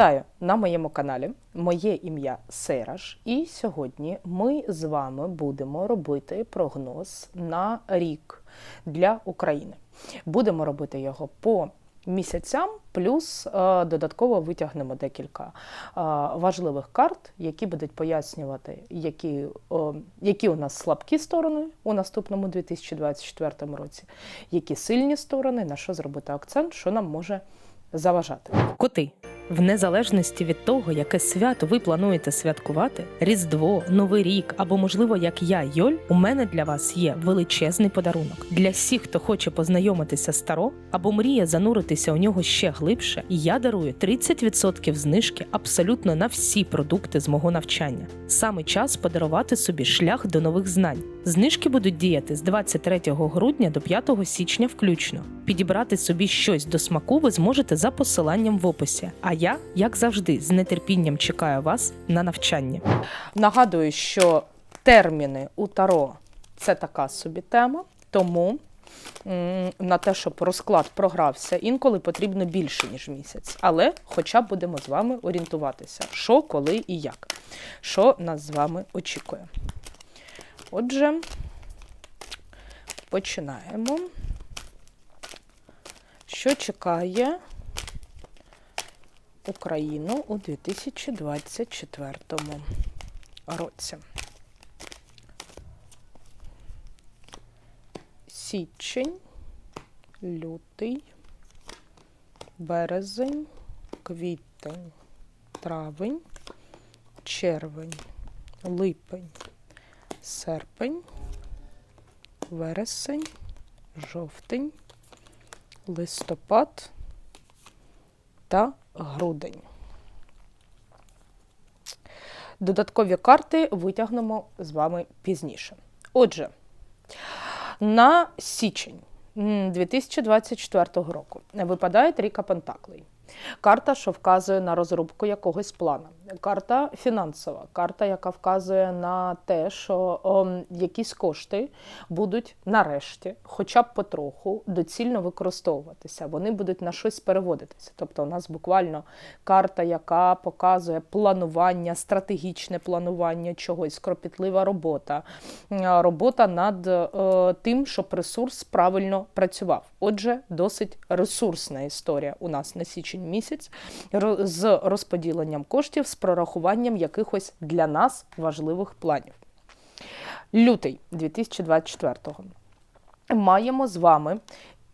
Вітаю на моєму каналі. Моє ім'я Сераж, і сьогодні ми з вами будемо робити прогноз на рік для України. Будемо робити його по місяцям, плюс е, додатково витягнемо декілька е, важливих карт, які будуть пояснювати, які, е, які у нас слабкі сторони у наступному 2024 році, які сильні сторони, на що зробити акцент, що нам може заважати. Коти. В незалежності від того, яке свято ви плануєте святкувати, Різдво, Новий рік або, можливо, як я, Йоль, у мене для вас є величезний подарунок. Для всіх, хто хоче познайомитися з Таро або мріє зануритися у нього ще глибше, я дарую 30% знижки абсолютно на всі продукти з мого навчання. Саме час подарувати собі шлях до нових знань. Знижки будуть діяти з 23 грудня до 5 січня включно. Підібрати собі щось до смаку ви зможете за посиланням в описі. А я, як завжди, з нетерпінням чекаю вас на навчання. Нагадую, що терміни у Таро це така собі тема, тому на те, щоб розклад програвся, інколи потрібно більше, ніж місяць. Але хоча б будемо з вами орієнтуватися, що, коли і як, що нас з вами очікує. Отже, починаємо. Що чекає Україну у 2024 році? Січень, лютий, березень, квітень, травень, червень, липень, серпень, вересень, жовтень, листопад та грудень. Додаткові карти витягнемо з вами пізніше. Отже, на січень 2024 року випадає трійка Пентаклей. Карта, що вказує на розробку якогось плану. Карта фінансова, карта, яка вказує на те, що ом, якісь кошти будуть нарешті, хоча б потроху, доцільно використовуватися. Вони будуть на щось переводитися. Тобто, у нас буквально карта, яка показує планування, стратегічне планування чогось, кропітлива робота, робота над е, тим, щоб ресурс правильно працював. Отже, досить ресурсна історія у нас на січень місяць з розподіленням коштів, з прорахуванням якихось для нас важливих планів. Лютий 2024-го. Маємо з вами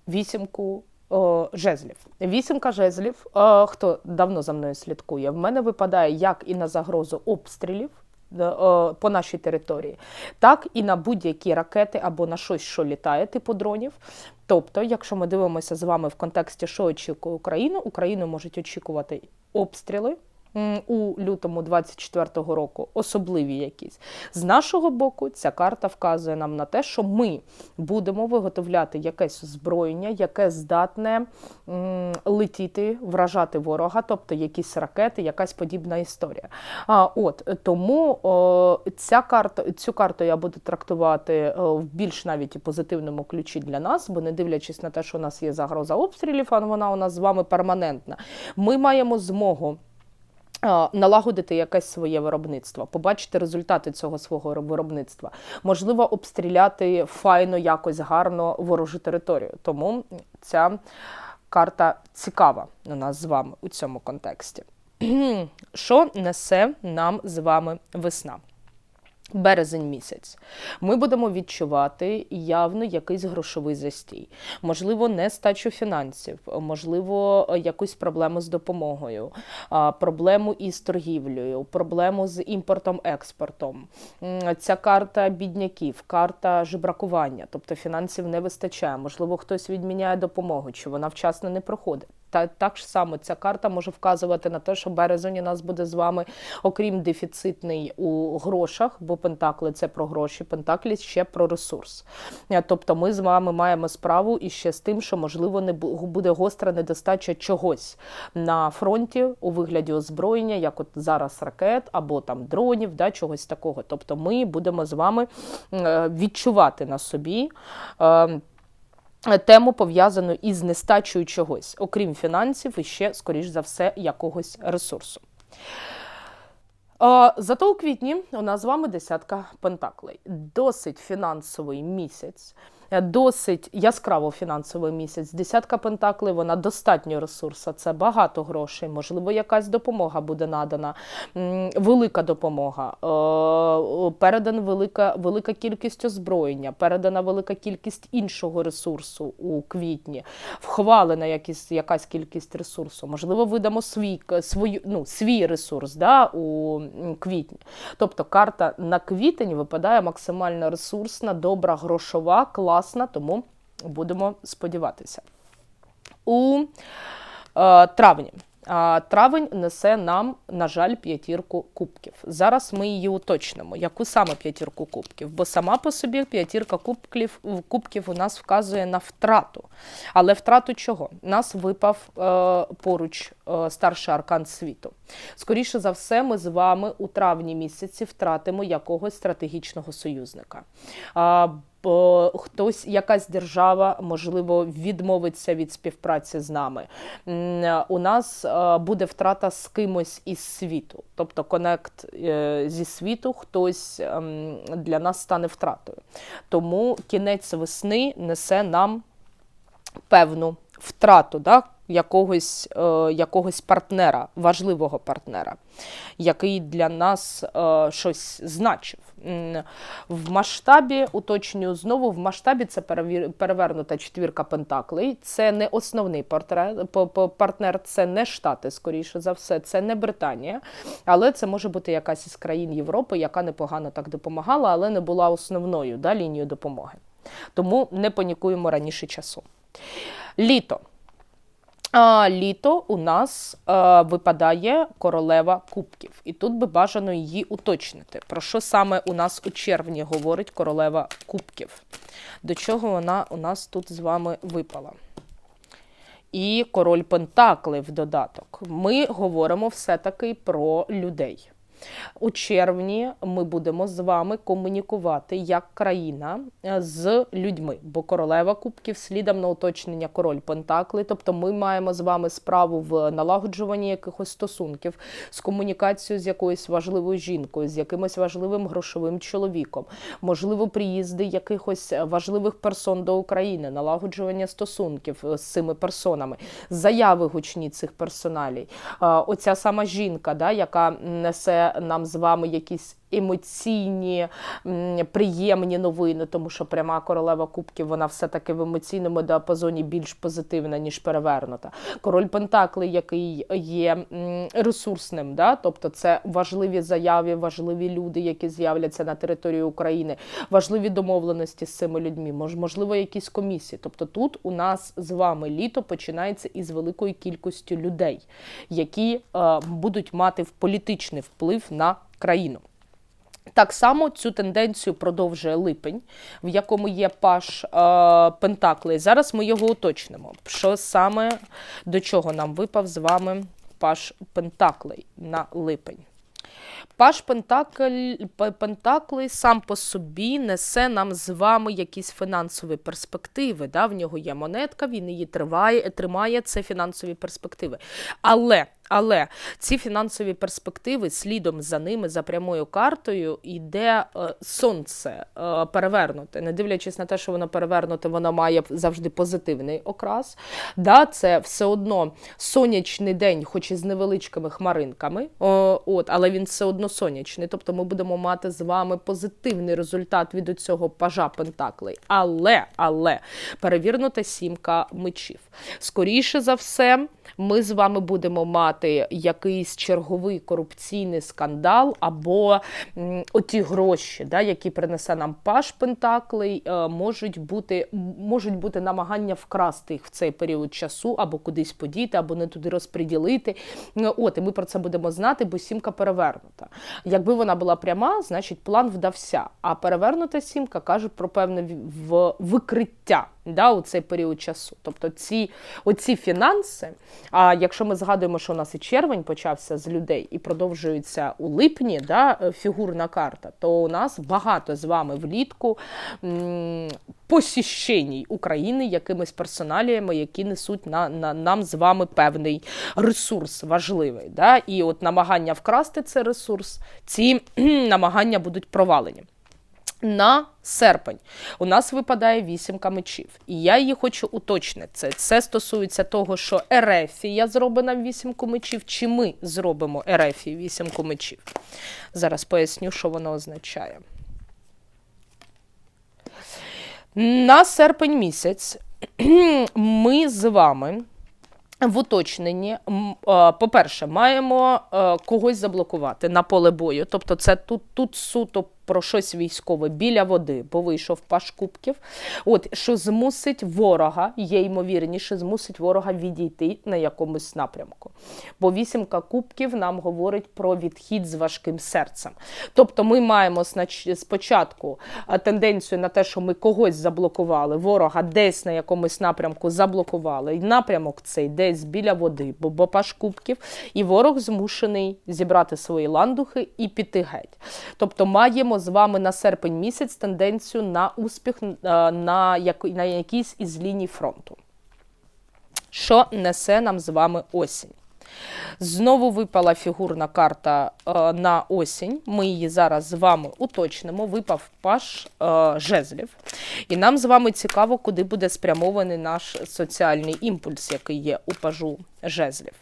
вісімку о, жезлів. Вісімка жезлів, е, хто давно за мною слідкує, в мене випадає як і на загрозу обстрілів е, е, по нашій території, так і на будь-які ракети або на щось, що літає, типу дронів. Тобто, якщо ми дивимося з вами в контексті, що очікує Україну, Україну можуть очікувати обстріли. У лютому 24-го року особливі якісь з нашого боку, ця карта вказує нам на те, що ми будемо виготовляти якесь озброєння, яке здатне летіти, вражати ворога, тобто якісь ракети, якась подібна історія. А, от тому ця карта, цю карту я буду трактувати е, в більш навіть позитивному ключі для нас, бо не дивлячись на те, що у нас є загроза обстрілів, а вона у нас з вами перманентна. Ми маємо змогу. Налагодити якесь своє виробництво, побачити результати цього свого виробництва, можливо, обстріляти файно, якось гарно ворожу територію. Тому ця карта цікава у нас з вами у цьому контексті. Що несе нам з вами весна? Березень місяць. Ми будемо відчувати явно якийсь грошовий застій, можливо, нестачу фінансів, можливо, якусь проблему з допомогою, проблему із торгівлею, проблему з імпортом-експортом. Ця карта бідняків, карта жебракування, тобто фінансів не вистачає. Можливо, хтось відміняє допомогу, чи вона вчасно не проходить. Та так ж само ця карта може вказувати на те, що березень у нас буде з вами, окрім дефіцитний у грошах, бо пентакли це про гроші, пентаклі ще про ресурс. Е, Тобто ми з вами маємо справу і ще з тим, що можливо не бу- буде гостра недостача чогось на фронті у вигляді озброєння, як от зараз ракет або там дронів, да, чогось такого. Тобто ми будемо з вами е, відчувати на собі. Тему пов'язану із нестачею чогось, окрім фінансів, і ще, скоріш за все, якогось ресурсу. Зато у квітні у нас з вами десятка пентаклей. Досить фінансовий місяць. Е, Досить яскраво фінансовий місяць. Десятка пентаклей, вона достатньо ресурсу. Це багато грошей. Можливо, якась допомога буде надана, велика допомога. Е, Передана велика, велика кількість озброєння, передана велика кількість іншого ресурсу у квітні, вхвалена якісь, якась кількість ресурсу. Можливо, видамо свій, свою, ну, свій ресурс да, у квітні. Тобто карта на квітень випадає максимально ресурсна, добра, грошова, класна, тому будемо сподіватися. У е, травні. А Травень несе нам, на жаль, п'ятірку кубків. Зараз ми її уточнимо. Яку саме п'ятірку кубків? Бо сама по собі п'ятірка кубків, кубків у нас вказує на втрату. Але втрату чого? Нас випав е, поруч е, старший аркан світу. Скоріше за все, ми з вами у травні місяці втратимо якогось стратегічного союзника. Бо хтось, якась держава, можливо, відмовиться від співпраці з нами. У нас е, буде втрата з кимось із світу, тобто конект е, зі світу, хтось ем, для нас стане втратою. Тому кінець весни несе нам певну втрату да, якогось, е, якогось партнера, важливого партнера, який для нас е, щось значив. В масштабі, уточнюю знову, в масштабі це перевернута четвірка пентаклей. Це не основний партнер, це не Штати, скоріше за все, це не Британія, але це може бути якась із країн Європи, яка непогано так допомагала, але не була основною да, лінією допомоги. Тому не панікуємо раніше часу. Літо. А, літо у нас а, випадає королева кубків, і тут би бажано її уточнити. Про що саме у нас у червні говорить королева кубків? До чого вона у нас тут з вами випала? І король Пентакли в додаток. Ми говоримо все-таки про людей. У червні ми будемо з вами комунікувати як країна е, з людьми, бо королева кубків слідом на уточнення король Пентакли. Тобто ми маємо з вами справу в налагоджуванні якихось стосунків, з комунікацією з якоюсь важливою жінкою, з якимось важливим грошовим чоловіком, можливо, приїзди якихось важливих персон до України, налагоджування стосунків з цими персонами, заяви гучні цих персоналій. Е, Оця сама жінка, да, яка несе нам з вами якісь емоційні, приємні новини, тому що пряма королева кубків вона все-таки в емоційному діапазоні більш позитивна, ніж перевернута. Король Пентакли, який є ресурсним, да? тобто це важливі заяви, важливі люди, які з'являться на території України, важливі домовленості з цими людьми, можливо, якісь комісії. Тобто тут у нас з вами літо починається із великою кількістю людей, які е, будуть мати політичний вплив на країну. Так само цю тенденцію продовжує липень, в якому є паш е, Пентаклей. Зараз ми його уточнимо. Що саме до чого нам випав з вами паш Пентаклей на липень? Паш Пентакль, Пентаклей сам по собі несе нам з вами якісь фінансові перспективи. Да? В нього є монетка, він її триває, тримає, це фінансові перспективи. Але, але ці фінансові перспективи слідом за ними, за прямою картою, йде е, сонце е, перевернуте. Не дивлячись на те, що воно перевернуте, воно має завжди позитивний окрас. Да? Це все одно сонячний день, хоч і з невеличкими хмаринками, о, от, але він все одно сонячний. Тобто ми будемо мати з вами позитивний результат від цього пажа Пентаклей. Але, але перевірнута сімка мечів. Скоріше за все, ми з вами будемо мати якийсь черговий корупційний скандал, або оті гроші, да, які принесе нам паш Пентаклей, е, можуть бути, можуть бути намагання вкрасти їх в цей період часу, або кудись подіти, або не туди розподілити. Е, От, і ми про це будемо знати, бо сімка перевернута. Якби вона була пряма, значить план вдався. А перевернута сімка каже про певне в- викриття да, у цей період часу. Тобто ці оці фінанси, а якщо ми згадуємо, що у нас і червень почався з людей і продовжується у липні, да, е, фігурна карта, то у нас багато з вами влітку посіщеній України якимись персоналіями, які несуть на, на нам з вами певний ресурс важливий. Да? І от намагання вкрасти цей ресурс, ці намагання будуть провалені. На серпень у нас випадає вісімка мечів, і я її хочу уточнити. Це, це стосується того, що Ерефія зробить нам вісімку мечів, чи ми зробимо Ерефії вісімку мечів. Зараз поясню, що воно означає. На серпень місяць ми з вами в уточненні, е, по-перше, маємо е, когось заблокувати на поле бою. Тобто, це тут, тут суто про щось військове біля води, бо вийшов паш кубків. От що змусить ворога, є ймовірніше, змусить ворога відійти на якомусь напрямку. Бо вісімка кубків нам говорить про відхід з важким серцем. Тобто, ми маємо спочатку тенденцію на те, що ми когось заблокували, ворога десь на якомусь напрямку заблокували. І напрямок цей десь біля води, бо, бо паш кубків, і ворог змушений зібрати свої ландухи і піти геть. Тобто маємо з вами на серпень місяць тенденцію на успіх е, на, на якійсь із ліній фронту. Що несе нам з вами осінь? Знову випала фігурна карта е, на осінь. Ми її зараз з вами уточнимо. Випав паш е, жезлів. І нам з вами цікаво, куди буде спрямований наш соціальний імпульс, який є у пажу жезлів.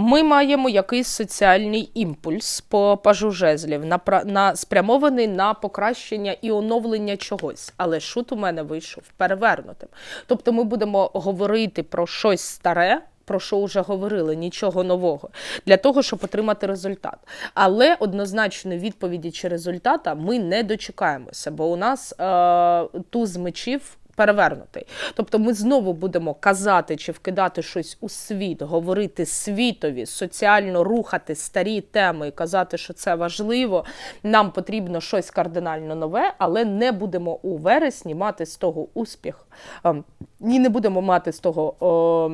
Ми маємо якийсь соціальний імпульс по пажу жезлів, на, на, спрямований на покращення і оновлення чогось. Але шут у мене вийшов перевернутим. Тобто ми будемо говорити про щось старе. Про що вже говорили, нічого нового для того, щоб отримати результат. Але однозначної відповіді чи результата ми не дочекаємося, бо у нас е, туз мечів перевернутий. Тобто ми знову будемо казати чи вкидати щось у світ, говорити світові, соціально рухати старі теми і казати, що це важливо. Нам потрібно щось кардинально нове, але не будемо у вересні мати з того успіх. ем, Ні, не будемо мати з того о,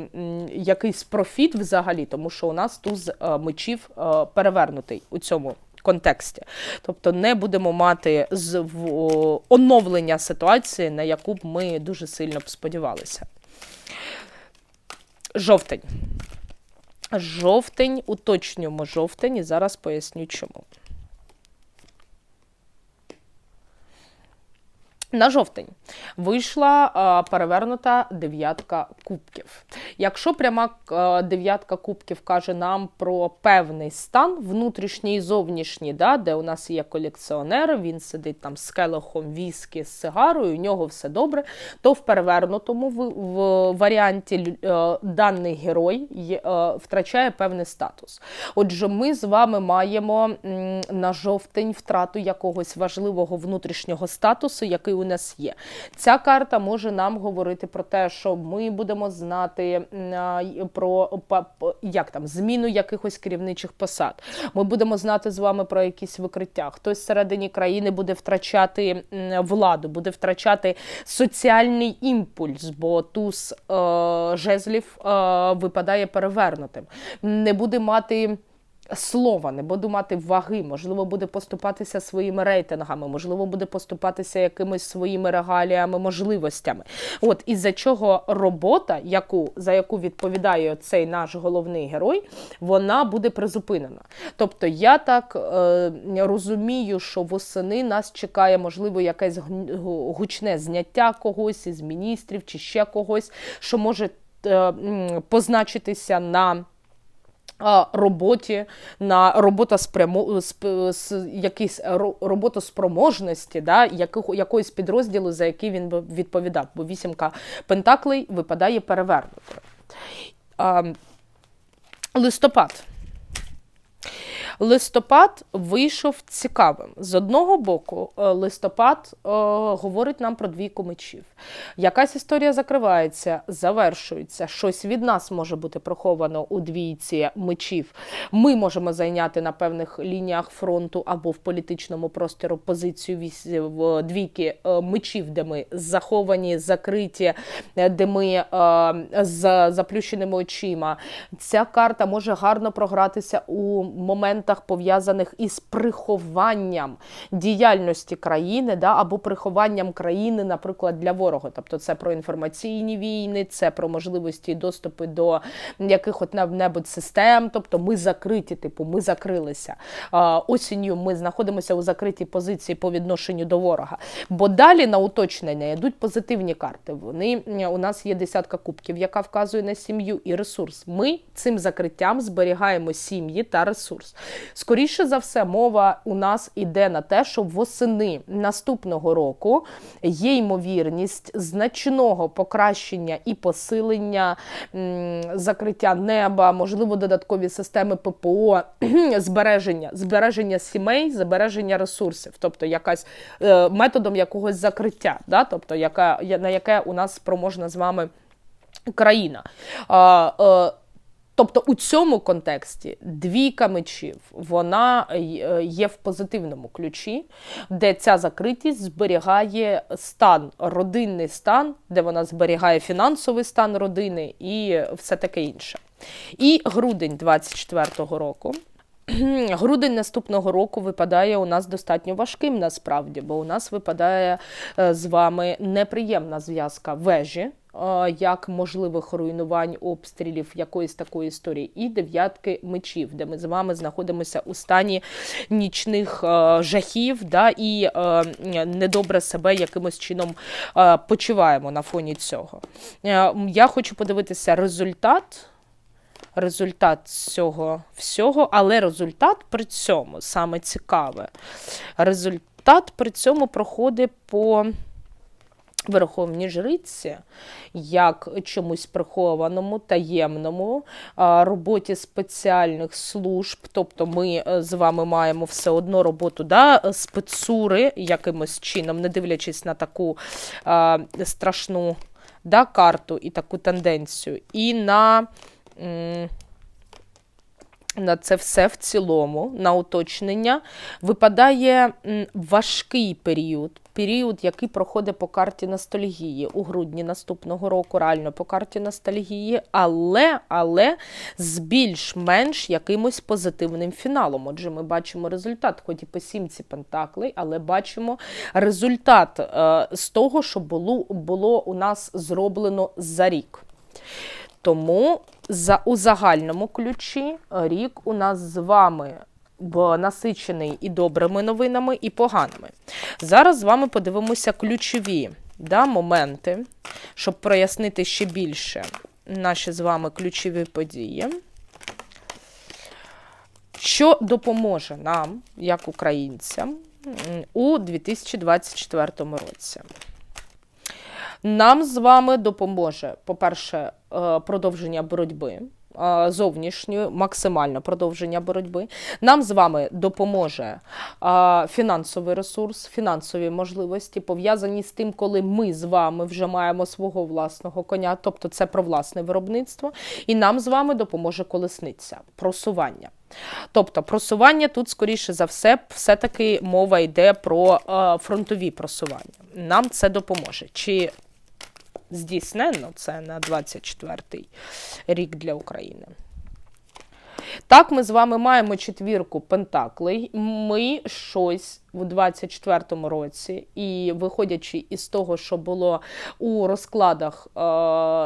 якийсь профіт взагалі, тому що у нас туз е, мечів е, перевернутий у цьому контексті. Тобто не будемо мати з в, оновлення ситуації, на яку б ми дуже сильно б сподівалися. Жовтень. Жовтень, уточнюємо жовтень і зараз поясню чому. На жовтень вийшла а, перевернута дев'ятка кубків. Якщо пряма а, дев'ятка кубків каже нам про певний стан, внутрішній і зовнішній, да, де у нас є колекціонер, він сидить там з келихом віскі, з сигарою, у нього все добре, то в перевернутому в, в варіанті лю- е, даний герой є, е, втрачає певний статус. Отже, ми з вами маємо м, на жовтень втрату якогось важливого внутрішнього статусу, який у нас є. Ця карта може нам говорити про те, що ми будемо знати про як там зміну якихось керівничих посад. Ми будемо знати з вами про якісь викриття. Хтось всередині країни буде втрачати владу, буде втрачати соціальний імпульс, бо туз е, жезлів е, випадає перевернутим. Не буде мати. Слова, не буде мати ваги, можливо, буде поступатися своїми рейтингами, можливо, буде поступатися якимись своїми регаліями, можливостями. От із-за чого робота, яку, за яку відповідає цей наш головний герой, вона буде призупинена. Тобто я так е, розумію, що восени нас чекає, можливо, якесь гучне зняття когось із міністрів чи ще когось, що може е, позначитися на роботі, на робота спрямо, сп, с, якісь ро- роботоспроможності, да, яких, якоїсь підрозділу, за який він би відповідав. Бо вісімка пентаклей випадає перевернутою. А, листопад. Листопад вийшов цікавим. З одного боку, е, листопад е, говорить нам про двійку мечів. Якась історія закривається, завершується. Щось від нас може бути приховано у двійці мечів. Ми можемо зайняти на певних лініях фронту або в політичному просторі позицію вісь- в двійки е, мечів, де ми заховані, закриті, е, де ми е, з заплющеними очима. Ця карта може гарно програтися у моментах, пов'язаних із прихованням діяльності країни, да, або прихованням країни, наприклад, для ворога. Тобто це про інформаційні війни, це про можливості і доступи до якихось небудь систем. Тобто ми закриті, типу, ми закрилися. Осінню ми знаходимося у закритій позиції по відношенню до ворога. Бо далі на уточнення йдуть позитивні карти. Вони у нас є десятка кубків, яка вказує на сім'ю і ресурс. Ми цим закриттям зберігаємо сім'ї та ресурс. Скоріше за все, мова у нас іде на те, що восени наступного року є ймовірність значного покращення і посилення закриття неба, можливо, додаткові системи ППО, збереження, збереження сімей, збереження ресурсів, тобто якась е, методом якогось закриття, да? тобто яка, на яке у нас спроможна з вами країна. Тобто у цьому контексті двійка мечів вона е, є в позитивному ключі, де ця закритість зберігає стан, родинний стан, де вона зберігає фінансовий стан родини і все таке інше. І грудень 24-го року. Грудень наступного року випадає у нас достатньо важким насправді, бо у нас випадає е, з вами неприємна зв'язка вежі, як можливих руйнувань, обстрілів якоїсь такої історії, і дев'ятки мечів, де ми з вами знаходимося у стані нічних жахів, да, і недобре себе якимось чином почуваємо на фоні цього. Я хочу подивитися результат результат цього всього, але результат при цьому саме цікаве. Результат при цьому проходить по Верховній жриці, як чомусь прихованому, таємному роботі спеціальних служб. Тобто ми е, з вами маємо все одно роботу да, спецури якимось чином, не дивлячись на таку а, страшну да, карту і таку тенденцію. І на на це все в цілому, на уточнення, випадає важкий період. Період, який проходить по карті ностальгії у грудні наступного року, реально по карті ностальгії, але, але з більш-менш якимось позитивним фіналом. Отже, ми бачимо результат, хоч і по сімці пентаклей, але бачимо результат е, з того, що було, було у нас зроблено за рік. Тому за, у загальному ключі рік у нас з вами насичений і добрими новинами, і поганими. Зараз з вами подивимося ключові да, моменти, щоб прояснити ще більше наші з вами ключові події. Що допоможе нам, як українцям, у 2024 році? Нам з вами допоможе, по-перше, е, продовження боротьби. Зовнішньої, максимальне продовження боротьби. Нам з вами допоможе фінансовий ресурс, фінансові можливості, пов'язані з тим, коли ми з вами вже маємо свого власного коня, тобто це про власне виробництво. І нам з вами допоможе колесниця, просування. Тобто просування тут, скоріше за все, все-таки мова йде про фронтові просування. Нам це допоможе. Чи здійснено це на 24-й рік для України? Так, ми з вами маємо четвірку пентаклей. Ми щось у 24-му році, і виходячи із того, що було у розкладах, е,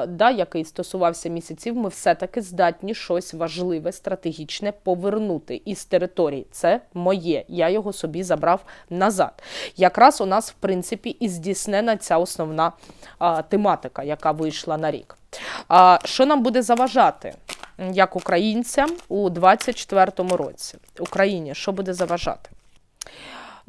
да, який стосувався місяців, ми все-таки здатні щось важливе, стратегічне повернути із території. Це моє. Я його собі забрав назад. Якраз у нас, в принципі, і здійснена ця основна е, тематика, яка вийшла на рік. А що нам буде заважати? Як українцям у 24-му році Україні що буде заважати?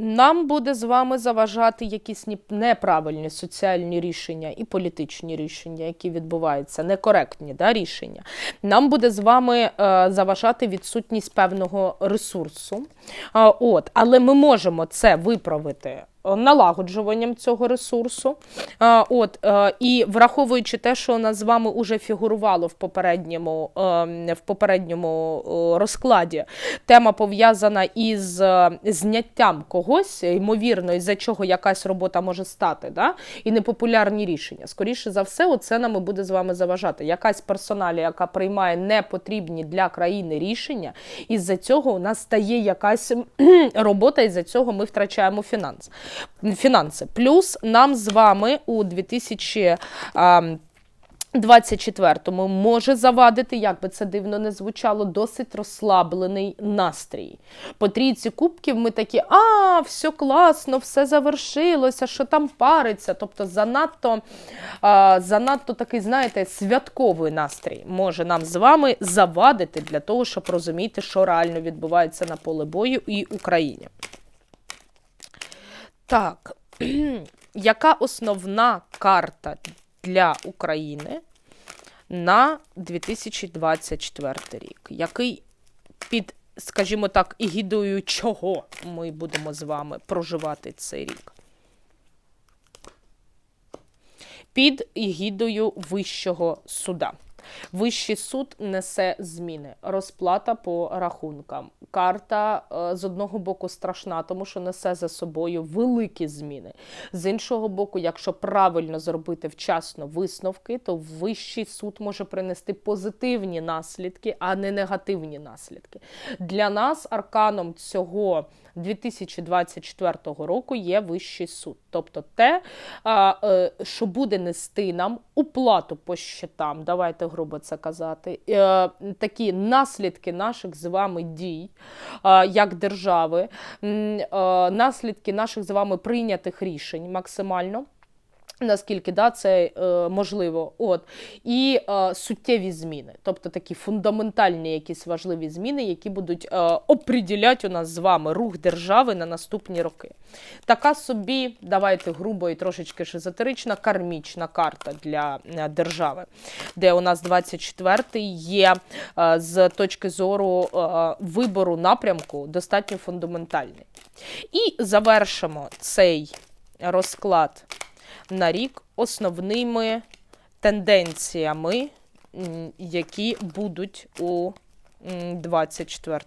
Нам буде з вами заважати якісь неправильні соціальні рішення і політичні рішення, які відбуваються, некоректні да, рішення. Нам буде з вами е, заважати відсутність певного ресурсу. А, от, але ми можемо це виправити. Е, Налагоджуванням цього ресурсу, от е, і враховуючи те, що у нас з вами уже фігурувало в попередньому е, в попередньому е, розкладі, тема пов'язана із е, зняттям когось, ймовірно, із-за чого якась робота може стати, да? і непопулярні рішення. Скоріше за все, оце нам і буде з вами заважати. Якась персоналія, яка приймає непотрібні для країни рішення, із-за цього у нас стає якась робота, із-за цього ми втрачаємо фінанс. Фінанси. Плюс нам з вами у 2000. а, 24-му може завадити, як би це дивно не звучало, досить розслаблений настрій. По трійці кубків ми такі, а, все класно, все завершилося, що там париться. Тобто занадто, а, занадто такий, знаєте, святковий настрій може нам з вами завадити для того, щоб розуміти, що реально відбувається на поле бою і Україні. Так, яка основна карта для України на 2024 рік? Який під, скажімо так, егідою чого ми будемо з вами проживати цей рік? Під егідою Вищого суда. Вищий суд несе зміни. Розплата по рахункам. Карта е, з одного боку страшна, тому що несе за собою великі зміни. З іншого боку, якщо правильно зробити вчасно висновки, то вищий суд може принести позитивні наслідки, а не негативні наслідки. Для нас арканом цього 2024 року є вищий суд, тобто те, е, що буде нести нам уплату по щитам, давайте грубо це казати, е, такі наслідки наших з вами дій е, як держави, е, наслідки наших з вами прийнятих рішень максимально. Наскільки да, це е, можливо, от і е, суттєві зміни, тобто такі фундаментальні якісь важливі зміни, які будуть е, оприділяти у нас з вами рух держави на наступні роки. Така собі, давайте грубо і трошечки шизотерична, кармічна карта для е, держави, де у нас 24-й є е, з точки зору е, вибору напрямку достатньо фундаментальний. І завершимо цей розклад на рік основними тенденціями, які будуть у 2024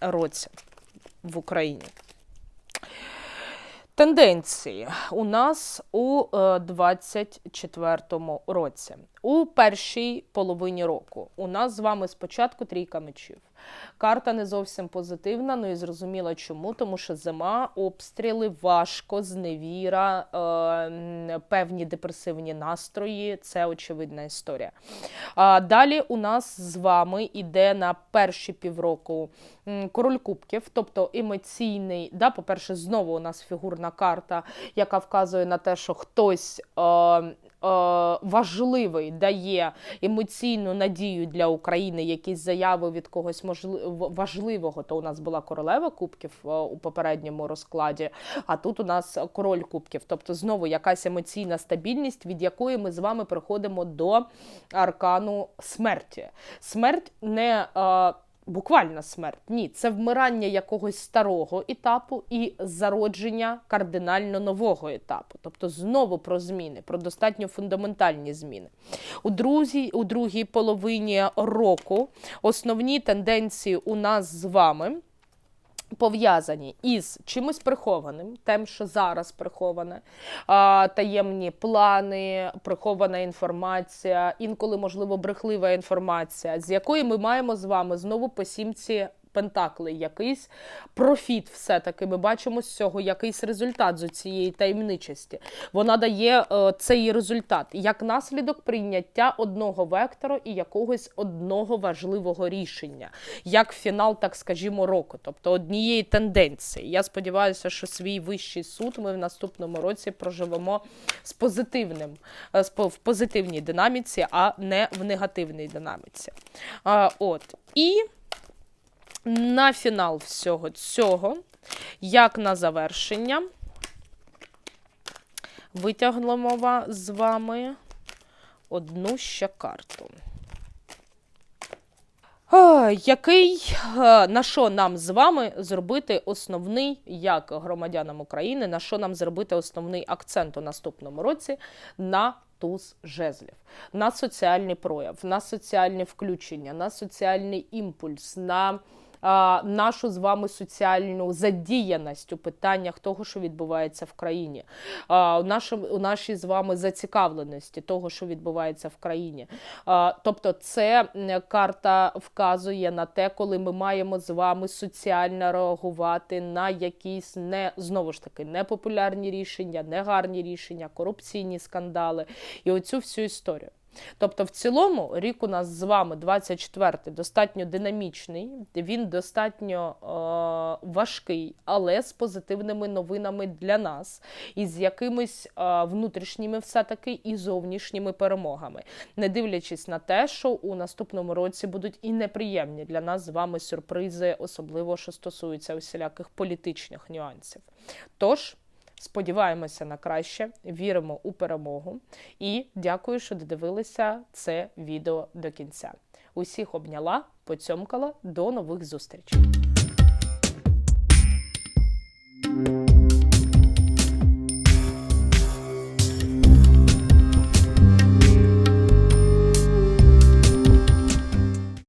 році в Україні. Тенденції у нас у 2024 році. У першій половині року у нас з вами спочатку трійка мечів. Карта не зовсім позитивна, ну і зрозуміло чому, тому що зима, обстріли, важко, зневіра, е, певні депресивні настрої це очевидна історія. А далі у нас з вами іде на перші півроку король кубків, тобто емоційний. Да, по-перше, знову у нас фігурна карта, яка вказує на те, що хтось. Е, важливий дає емоційну надію для України, якісь заяви від когось важливого. То у нас була королева кубків е, у попередньому розкладі, а тут у нас король кубків. Тобто знову якась емоційна стабільність, від якої ми з вами приходимо до аркану смерті. Смерть не е, Буквальна смерть. Ні, це вмирання якогось старого етапу і зародження кардинально нового етапу. Тобто знову про зміни, про достатньо фундаментальні зміни. У друзі, у другій половині року основні тенденції у нас з вами. Пов'язані із чимось прихованим, тим, що зараз приховане, таємні плани, прихована інформація, інколи, можливо, брехлива інформація, з якої ми маємо з вами знову по сімці пентакли, якийсь профіт, все-таки ми бачимо з цього якийсь результат з цієї таємничості. Вона дає е, цей результат як наслідок прийняття одного вектору і якогось одного важливого рішення, як фінал, так скажімо, року, тобто однієї тенденції. Я сподіваюся, що свій вищий суд ми в наступному році проживемо з позитивним, е, в позитивній динаміці, а не в негативній динаміці. А, от. І на фінал всього цього Як на завершення, витягнемо з вами одну ще карту. Який е, на що нам з вами зробити основний, як громадянам України, на що нам зробити основний акцент у наступному році на туз жезлів, на соціальний прояв, на соціальне включення, на соціальний імпульс, на нашу з вами соціальну задіяність у питаннях того, що відбувається в країні, у, нашій з вами зацікавленості того, що відбувається в країні. Тобто, це карта вказує на те, коли ми маємо з вами соціально реагувати на якісь не знову ж таки непопулярні рішення, негарні рішення, корупційні скандали і оцю всю історію. Тобто, в цілому, рік у нас з вами 24-й достатньо динамічний, він достатньо е, важкий, але з позитивними новинами для нас, і з якимись е, внутрішніми все-таки і зовнішніми перемогами, не дивлячись на те, що у наступному році будуть і неприємні для нас з вами сюрпризи, особливо що стосується усіляких політичних нюансів. Тож. Сподіваємося на краще, віримо у перемогу і дякую, що додивилися це відео до кінця. Усіх обняла, поцьомкала. До нових зустрічей!